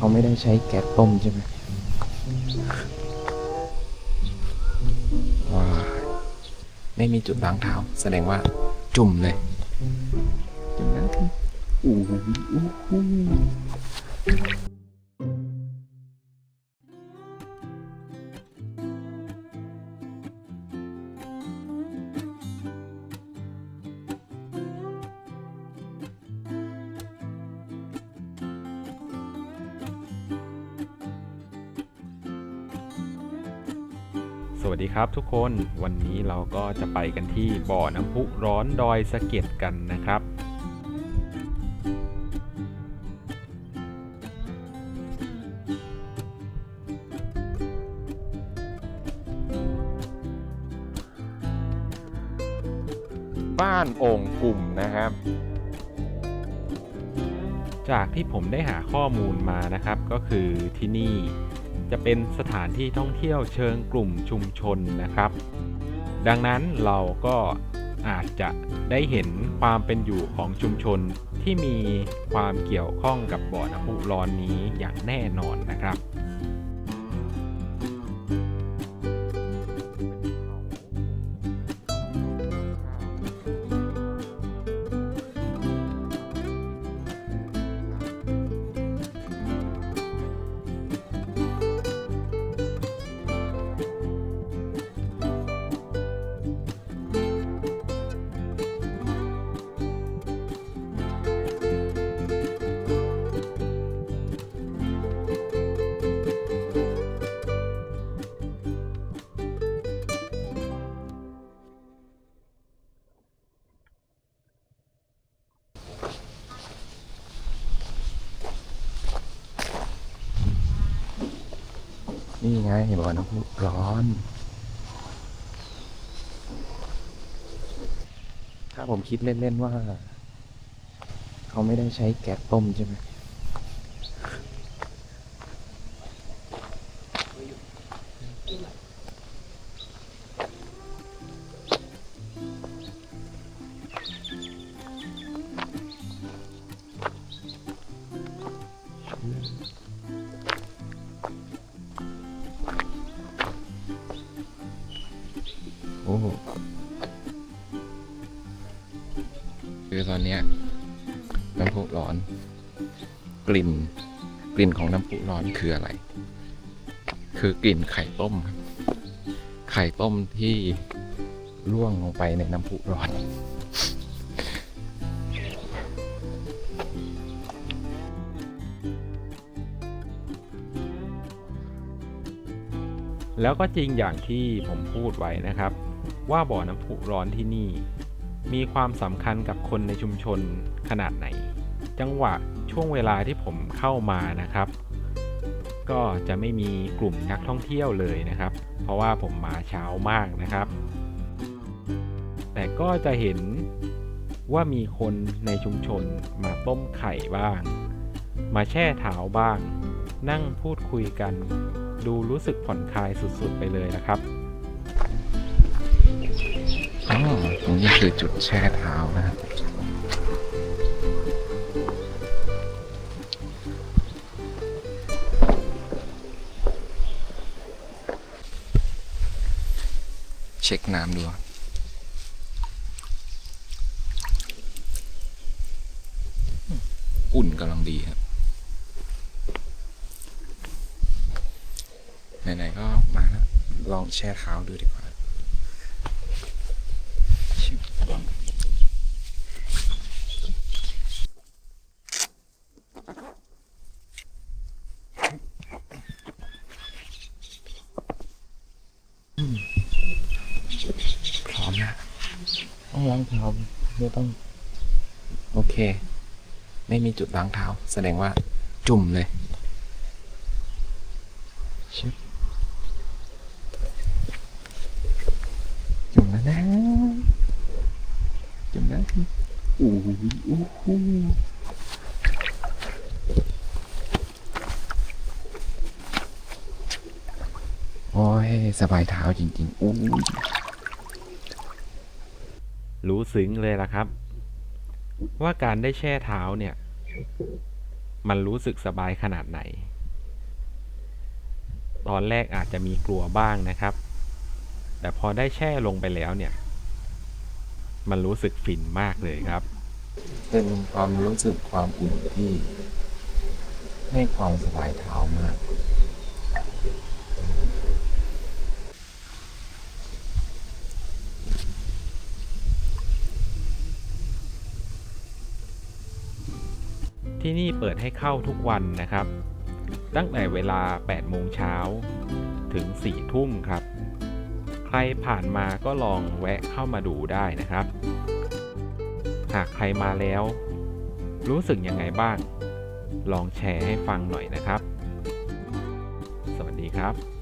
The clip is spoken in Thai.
เขาไม่ได้ใช้แก๊สต้มใช่ไหมว้าไม่มีจุดล้างเท้า แสดงว่าจุ่มเลยจุ่มน้ำทีอู้หู สวัสดีครับทุกคนวันนี้เราก็จะไปกันที่บ่อน้ำพุร้อนดอยสะเก็ดกันนะครับ บ้านโอ่งกลุ่มนะครับ จากที่ผมได้หาข้อมูลมานะครับก็คือที่นี่ จะเป็นสถานที่ท่องเที่ยวเชิงกลุ่มชุมชนนะครับ ดังนั้นเราก็อาจจะได้เห็นความเป็นอยู่ของชุมชนที่มีความเกี่ยวข้องกับบ่อน้ำพุร้อนนี้อย่างแน่นอนนะครับ นี่ไงบ่อน้ำพุร้อน ถ้าผมคิดเล่น ๆ ว่า เขาไม่ได้ใช้แก๊สต้มใช่ไหม คือตอนเนี้ยน้ำพุร้อน กลิ่น กลิ่นของน้ำพุร้อนคืออะไร คือกลิ่นไข่ต้มครับไข่ต้มที่ร่วงลงไปในน้ำพุร้อนแล้วก็จริงอย่างที่ผมพูดไว้นะครับ ว่าบ่อน้ำพุร้อนที่นี่ มีความสำคัญกับคนในชุมชนขนาดไหน จังหวะช่วงเวลาที่ผมเข้ามานะครับ ก็จะไม่มีกลุ่มนักท่องเที่ยวเลยนะครับ เพราะว่าผมมาเช้ามากนะครับ แต่ก็จะเห็นว่ามีคนในชุมชนมาต้มไข่บ้าง มาแช่เท้าบ้าง นั่งพูดคุยกัน ดูรู้สึกผ่อนคลายสุดๆไปเลยนะครับ นี้คือจุดแช่เท้านะครับเช็คน้ำดูอุ่นกำลังดีครับไหนๆก็มาแล้วลองแช่เท้าดูดีกว่า ชิบอืม พร้อมนะต้องล้างเท้าไม่ต้อง โอเค ไม่มีจุดล้างเท้า แสดงว่าจุ่มเลยชิบจุ่มแล้วนะจุ่มแล้วอู้หูอู้หูโอ้ย สบายเท้าจริงๆอู้ รู้ซึ้งเลยละครับ ว่าการได้แช่เท้าเนี่ย มันรู้สึกสบายขนาดไหน ตอนแรกอาจจะมีกลัวบ้างนะครับ แต่พอได้แช่ลงไปแล้วเนี่ย มันรู้สึกฟินมากเลยครับ เป็นความรู้สึกความอุ่นที่ให้ความสบายเท้ามาก ที่นี่เปิดให้เข้าทุกวันนะครับ ตั้งแต่เวลา 8 โมงเช้าถึง 4 ทุ่มครับ ใครผ่านมาก็ลองแวะเข้ามาดูได้นะครับ หากใครมาแล้ว รู้สึกยังไงบ้าง ลองแชร์ให้ฟังหน่อยนะครับ สวัสดีครับ